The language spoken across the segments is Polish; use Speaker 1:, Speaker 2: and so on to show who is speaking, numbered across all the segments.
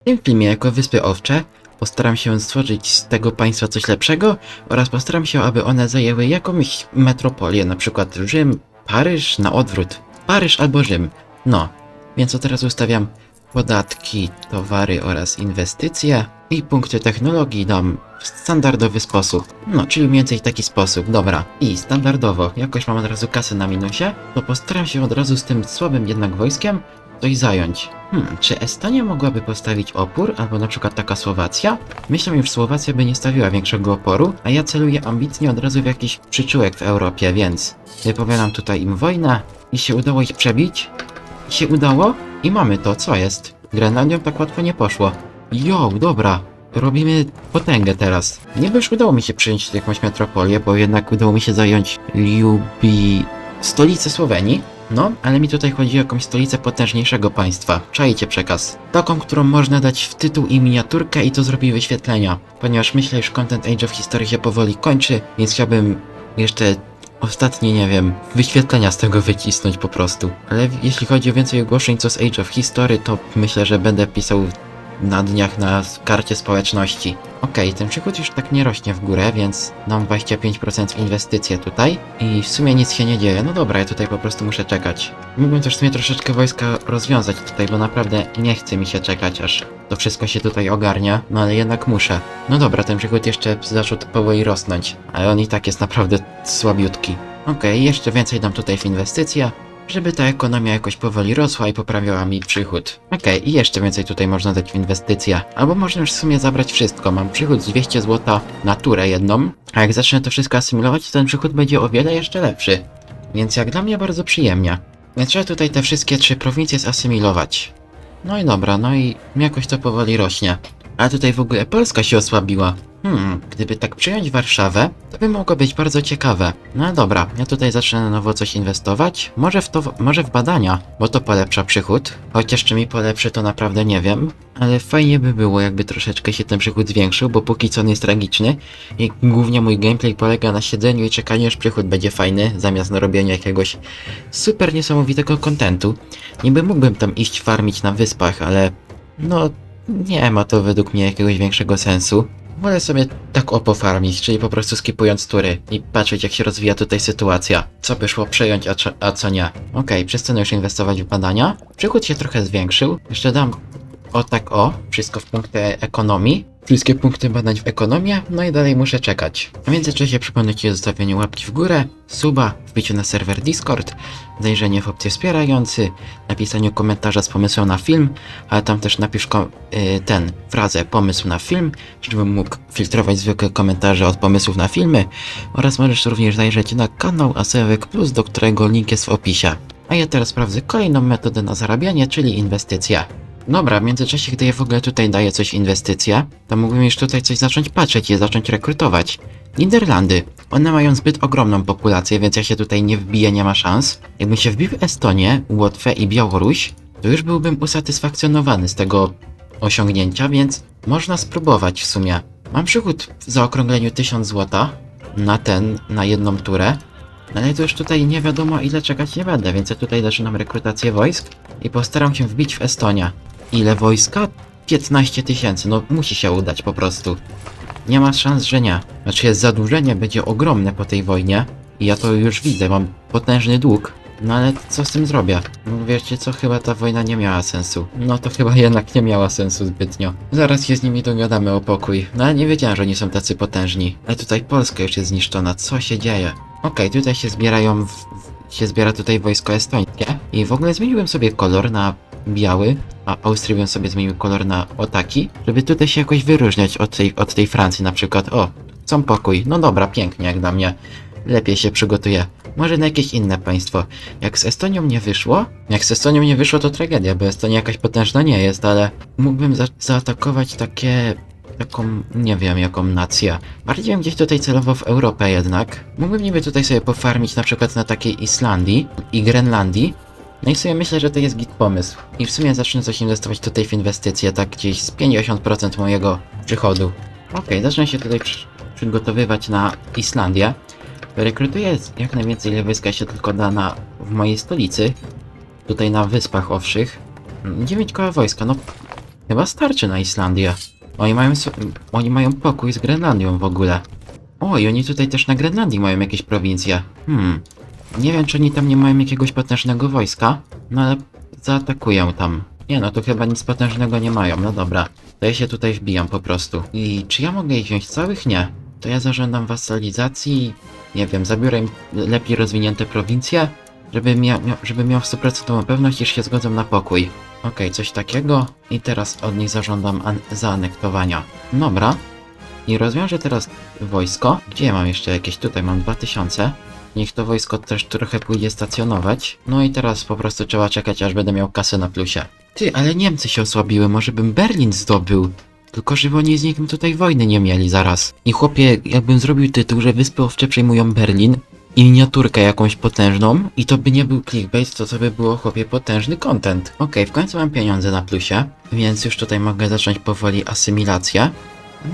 Speaker 1: W tym filmie jako Wyspy Owcze postaram się stworzyć z tego państwa coś lepszego oraz postaram się, aby one zajęły jakąś metropolię, na przykład Rzym, Paryż, na odwrót. Paryż albo Rzym. No, więc od teraz ustawiam podatki, towary oraz inwestycje i punkty technologii dam w standardowy sposób. No, czyli mniej więcej taki sposób, dobra. I standardowo, jakoś mam od razu kasę na minusie, to postaram się od razu z tym słabym jednak wojskiem coś zająć. Hmm, czy Estonia mogłaby postawić opór, albo na przykład taka Słowacja? Myślę, już Słowacja by nie stawiła większego oporu, a ja celuję ambitnie od razu w jakiś przyczółek w Europie, więc wypowiadam tutaj im wojnę i się udało ich przebić. I się udało i mamy to, co jest? Grenlandią tak łatwo nie poszło. Jo, dobra. Robimy potęgę teraz. Nie już udało mi się przyjąć jakąś metropolię, bo jednak udało mi się zająć Ljubi... stolicę Słowenii. No, ale mi tutaj chodzi o jakąś stolicę potężniejszego państwa. Czajcie przekaz. Taką, którą można dać w tytuł i miniaturkę i to zrobi wyświetlenia. Ponieważ myślę, iż content Age of History się powoli kończy, więc chciałbym jeszcze ostatnie, nie wiem, wyświetlenia z tego wycisnąć po prostu. Ale jeśli chodzi o więcej ogłoszeń co z Age of History, to myślę, że będę pisał na dniach na karcie społeczności. Okej, ten przychód już tak nie rośnie w górę, więc dam 25% w inwestycje tutaj i w sumie nic się nie dzieje. No dobra, ja tutaj po prostu muszę czekać. Mógłbym też w sumie troszeczkę wojska rozwiązać tutaj, bo naprawdę nie chce mi się czekać, aż to wszystko się tutaj ogarnia, no ale jednak muszę. No dobra, ten przychód jeszcze zaczął powoli rosnąć, ale on i tak jest naprawdę słabiutki. Okej, jeszcze więcej dam tutaj w inwestycje, żeby ta ekonomia jakoś powoli rosła i poprawiała mi przychód. Okej, i jeszcze więcej tutaj można dać w inwestycje. Albo można już w sumie zabrać wszystko. Mam przychód z 200 zł na turę jedną, a jak zacznę to wszystko asymilować, to ten przychód będzie o wiele jeszcze lepszy. Więc jak dla mnie bardzo przyjemnie. Więc trzeba tutaj te wszystkie trzy prowincje zasymilować. No i dobra, no i jakoś to powoli rośnie. A tutaj w ogóle Polska się osłabiła. Hmm, gdyby tak przyjąć Warszawę, to by mogło być bardzo ciekawe. No dobra, ja tutaj zacznę na nowo coś inwestować. Może w to, może w badania, bo to polepsza przychód. Chociaż czy mi polepszy, to naprawdę nie wiem. Ale fajnie by było, jakby troszeczkę się ten przychód zwiększył, bo póki co on jest tragiczny. I głównie mój gameplay polega na siedzeniu i czekaniu, aż przychód będzie fajny, zamiast na robieniu jakiegoś super niesamowitego kontentu. Niby mógłbym tam iść farmić na wyspach, ale no nie ma to według mnie jakiegoś większego sensu. Wolę sobie tak o pofarmić, czyli po prostu skipując tury i patrzeć jak się rozwija tutaj sytuacja. Co by szło przejąć, a, co- a co nie. Okej, przestanę już inwestować w badania. Przychód się trochę zwiększył. Jeszcze dam o tak o, wszystko w punkty ekonomii. Wszystkie punkty badań w ekonomię, no i dalej muszę czekać. W międzyczasie przypomnę Ci o zostawieniu łapki w górę, suba, wbiciu na serwer Discord, zajrzenie w opcję wspierający, napisaniu komentarza z pomysłem na film, ale tam też napisz ko- y, ten, frazę pomysł na film, żebym mógł filtrować zwykłe komentarze od pomysłów na filmy oraz możesz również zajrzeć na kanał Asewek Plus, do którego link jest w opisie. A ja teraz sprawdzę kolejną metodę na zarabianie, czyli inwestycja. Dobra, w międzyczasie, gdy ja w ogóle tutaj daję coś w inwestycje, to mógłbym już tutaj coś zacząć patrzeć i zacząć rekrutować. Niderlandy. One mają zbyt ogromną populację, więc ja się tutaj nie wbiję, nie ma szans. Jakbym się wbił w Estonię, Łotwę i Białoruś, to już byłbym usatysfakcjonowany z tego osiągnięcia, więc można spróbować w sumie. Mam przychód w zaokrągleniu 1000 zł na ten, na jedną turę, ale to już tutaj nie wiadomo ile czekać nie będę, więc ja tutaj zaczynam rekrutację wojsk i postaram się wbić w Estonię. Ile wojska? 15 tysięcy, no musi się udać po prostu. Nie ma szans, że nie. Znaczy zadłużenie będzie ogromne po tej wojnie i ja to już widzę, mam potężny dług. No ale co z tym zrobię? No wiecie co, chyba ta wojna nie miała sensu. No to chyba jednak nie miała sensu zbytnio. Zaraz się z nimi dogadamy o pokój. No ale nie wiedziałem, że oni są tacy potężni. Ale tutaj Polska już jest zniszczona, co się dzieje? Okej, tutaj się zbierają, w, się zbiera tutaj wojsko estońskie i w ogóle zmieniłem sobie kolor na biały, a Austrii bym sobie zmienił kolor na o taki, żeby tutaj się jakoś wyróżniać od tej, od tej Francji na przykład. O, są pokój. No dobra, pięknie jak dla mnie. Lepiej się przygotuję. Może na jakieś inne państwo. Jak z Estonią nie wyszło, jak z Estonią nie wyszło, to tragedia, bo Estonia jakaś potężna nie jest, ale mógłbym za zaatakować takie taką, nie wiem jaką nację. Bardziej bym gdzieś tutaj celował w Europę jednak. Mógłbym niby tutaj sobie pofarmić na przykład na takiej Islandii i Grenlandii. No i sobie myślę, że to jest git pomysł. I w sumie zacznę coś inwestować tutaj w inwestycje, tak gdzieś z 50% mojego przychodu. Okej, zacznę się tutaj przy przygotowywać na Islandię. Rekrutuję jak najwięcej ile wojska się tylko da na, w mojej stolicy. Tutaj na Wyspach Owszych. 9 koła wojska, no Chyba starczy na Islandię. Oni mają, oni mają pokój z Grenlandią w ogóle. O, i oni tutaj też na Grenlandii mają jakieś prowincje. Hmm. Nie wiem, czy oni tam nie mają jakiegoś potężnego wojska, no ale zaatakują tam. Nie no, tu chyba nic potężnego nie mają, no dobra. To ja się tutaj wbijam po prostu. I czy ja mogę ich wziąć całych? Nie. To ja zażądam wasalizacji, nie wiem, zabiorę im lepiej rozwinięte prowincje, żeby, mia żeby miał 100% pewność, iż się zgodzą na pokój. Okej, coś takiego. I teraz od nich zażądam an- zaanektowania. Dobra. I rozwiążę teraz wojsko. Gdzie mam jeszcze jakieś? Tutaj mam 2000. Niech to wojsko też trochę pójdzie stacjonować. No i teraz po prostu trzeba czekać, aż będę miał kasę na plusie. Ty, ale Niemcy się osłabiły, może bym Berlin zdobył. Tylko żeby oni z nikim tutaj wojny nie mieli zaraz. I chłopie, jakbym zrobił tytuł, że Wyspy Owcze przejmują Berlin i miniaturkę jakąś potężną i to by nie był clickbait, to to by było chłopie potężny content. Okej, w końcu mam pieniądze na plusie, więc już tutaj mogę zacząć powoli asymilację.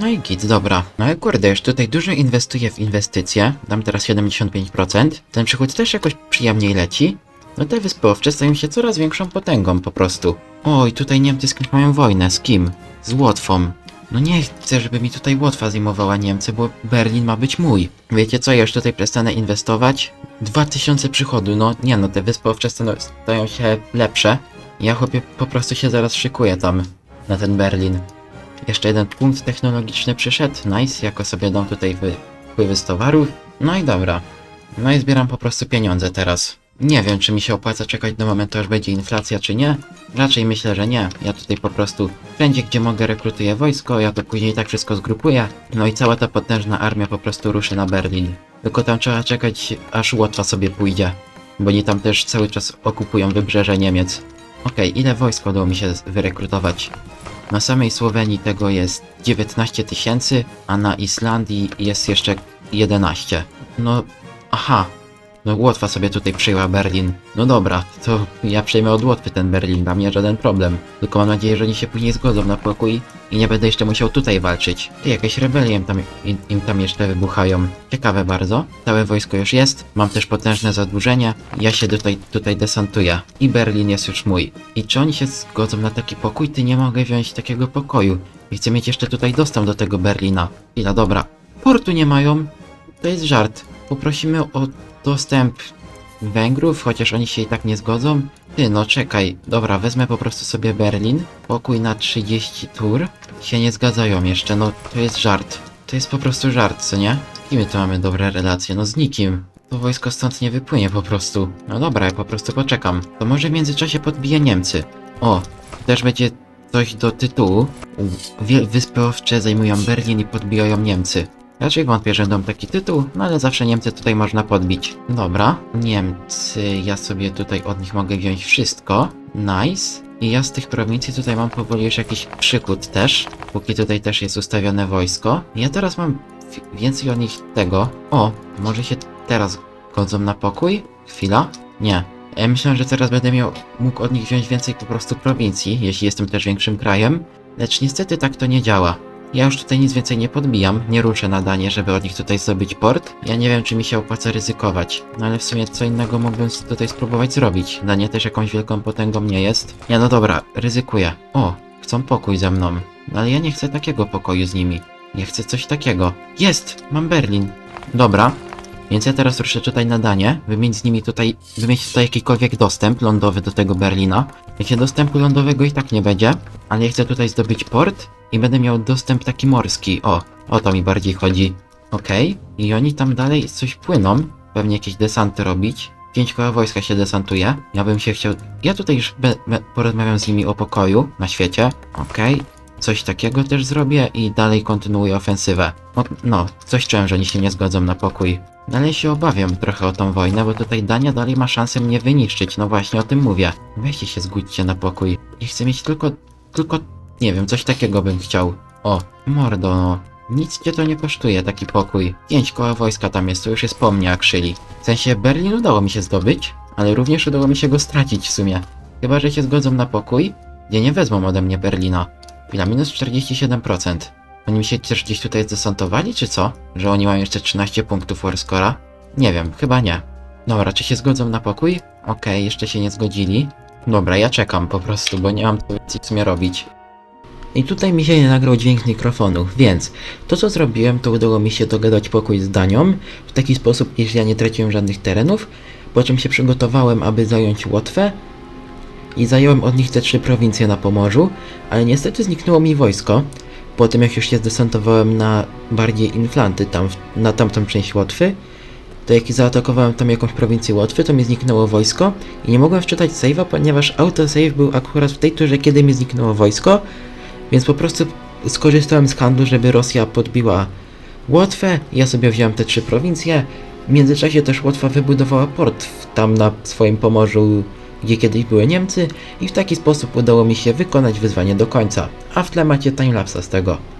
Speaker 1: No i git, dobra. No ale kurde, już tutaj dużo inwestuję w inwestycje. Dam teraz 75%. Ten przychód też jakoś przyjemniej leci. No te wyspy owcze stają się coraz większą potęgą po prostu. Oj, tutaj Niemcy z kimś mają wojnę. Z kim? Z Łotwą. No nie chcę, żeby mi tutaj Łotwa zajmowała Niemcy, bo Berlin ma być mój. Wiecie co, ja już tutaj przestanę inwestować. 2000 przychodu, no nie no, te wyspy owcze stają się lepsze. Ja chłopie po prostu się zaraz szykuję tam, na ten Berlin. Jeszcze jeden punkt technologiczny przyszedł, nice, jako sobie dam tutaj wy- wpływy z towarów. No i dobra. No i zbieram po prostu pieniądze teraz. Nie wiem, czy mi się opłaca czekać do momentu, aż będzie inflacja, czy nie. Raczej myślę, że nie. Ja tutaj po prostu wszędzie, gdzie mogę, rekrutuję wojsko, ja to później tak wszystko zgrupuję. No i cała ta potężna armia po prostu ruszy na Berlin. Tylko tam trzeba czekać, aż Łotwa sobie pójdzie. Bo oni tam też cały czas okupują wybrzeże Niemiec. Okej, ile wojska udało mi się wyrekrutować? Na samej Słowenii tego jest 19 tysięcy, a na Islandii jest jeszcze 11. No, aha. No Łotwa sobie tutaj przyjęła Berlin. No dobra, to ja przejmę od Łotwy ten Berlin, dla mnie żaden problem. Tylko mam nadzieję, że oni się później zgodzą na pokój i nie będę jeszcze musiał tutaj walczyć. Ty, jakieś rebelie im tam, im, im tam jeszcze wybuchają. Ciekawe bardzo. Całe wojsko już jest, mam też potężne zadłużenie. Ja się tutaj, tutaj desantuję. I Berlin jest już mój. I czy oni się zgodzą na taki pokój? Ty nie mogę wziąć takiego pokoju. I chcę mieć jeszcze tutaj dostęp do tego Berlina. Chwila, dobra. Portu nie mają. To jest żart. Poprosimy o dostęp Węgrów, chociaż oni się i tak nie zgodzą. Ty, no czekaj. Dobra, wezmę po prostu sobie Berlin. Pokój na 30 tur. Się nie zgadzają jeszcze, no to jest żart. To jest po prostu żart, co nie? Z kim my mamy dobre relacje? No z nikim. To wojsko stąd nie wypłynie po prostu. No dobra, ja po prostu poczekam. To może w międzyczasie podbiję Niemcy. O, też będzie coś do tytułu. Wyspy Owcze zajmują Berlin i podbijają Niemcy. Raczej wątpię, że dam taki tytuł, no ale zawsze Niemcy tutaj można podbić. Dobra, Niemcy, ja sobie tutaj od nich mogę wziąć wszystko. Nice. I ja z tych prowincji tutaj mam powoli już jakiś przykład też, póki tutaj też jest ustawione wojsko. Ja teraz mam wi- więcej od nich tego. O, może się teraz godzą na pokój? Chwila. Nie. Ja myślę, że teraz będę miał, mógł od nich wziąć więcej po prostu prowincji, jeśli jestem też większym krajem. Lecz niestety tak to nie działa. Ja już tutaj nic więcej nie podbijam, nie ruszę na danie, żeby od nich tutaj zdobyć port. Ja nie wiem, czy mi się opłaca ryzykować. No ale w sumie co innego mógłbym tutaj spróbować zrobić. Danie też jakąś wielką potęgą nie jest. Ja no dobra, ryzykuję. O, chcą pokój ze mną. No ale ja nie chcę takiego pokoju z nimi. Ja chcę coś takiego. Jest! Mam Berlin. Dobra. Więc ja teraz ruszę tutaj na danie, wymienić z nimi tutaj, wymienić tutaj jakikolwiek dostęp lądowy do tego Berlina. Jakie dostępu lądowego i tak nie będzie, ale ja chcę tutaj zdobyć port i będę miał dostęp taki morski. O, o to mi bardziej chodzi. Okej, i oni tam dalej coś płyną, pewnie jakieś desanty robić. Pięć koła wojska się desantuje. Ja bym się chciał. Ja tutaj już be, be, porozmawiam z nimi o pokoju na świecie. Okej. Coś takiego też zrobię i dalej kontynuuję ofensywę. No, coś czułem, że oni się nie zgodzą na pokój. Dalej się obawiam trochę o tą wojnę, bo tutaj Dania dalej ma szansę mnie wyniszczyć. No właśnie o tym mówię. Weźcie się, zgódźcie na pokój. I chcę mieć tylko, tylko, nie wiem, coś takiego bym chciał. O, mordo, no. Nic cię to nie kosztuje, taki pokój. Pięć koła wojska tam jest, to już jest po mnie, jak szyli. W sensie Berlin udało mi się zdobyć, ale również udało mi się go stracić w sumie. Chyba, że się zgodzą na pokój, gdzie nie wezmą ode mnie Berlina. Chwila, minus 47%. Oni mi się też gdzieś tutaj zdesantowali, czy co? Że oni mają jeszcze 13 punktów Warscora? Nie wiem, chyba nie. Dobra, czy się zgodzą na pokój? Okej, jeszcze się nie zgodzili. Dobra, ja czekam po prostu, bo nie mam tu więcej w sumie robić. I tutaj mi się nie nagrał dźwięk mikrofonu, więc to co zrobiłem, to udało mi się dogadać pokój z Danią w taki sposób, iż ja nie traciłem żadnych terenów, po czym się przygotowałem, aby zająć Łotwę i zająłem od nich te trzy prowincje na Pomorzu, ale niestety zniknęło mi wojsko, po tym jak już się zdesantowałem na bardziej Inflanty, tam, na tamtą część Łotwy, to jak zaatakowałem tam jakąś prowincję Łotwy, to mi zniknęło wojsko i nie mogłem wczytać save'a, ponieważ autosave był akurat w tej turze, kiedy mi zniknęło wojsko, więc po prostu skorzystałem z handlu, żeby Rosja podbiła Łotwę, ja sobie wziąłem te trzy prowincje, w międzyczasie też Łotwa wybudowała port tam na swoim Pomorzu, gdzie kiedyś były Niemcy i w taki sposób udało mi się wykonać wyzwanie do końca, a w tle macie timelapsa z tego.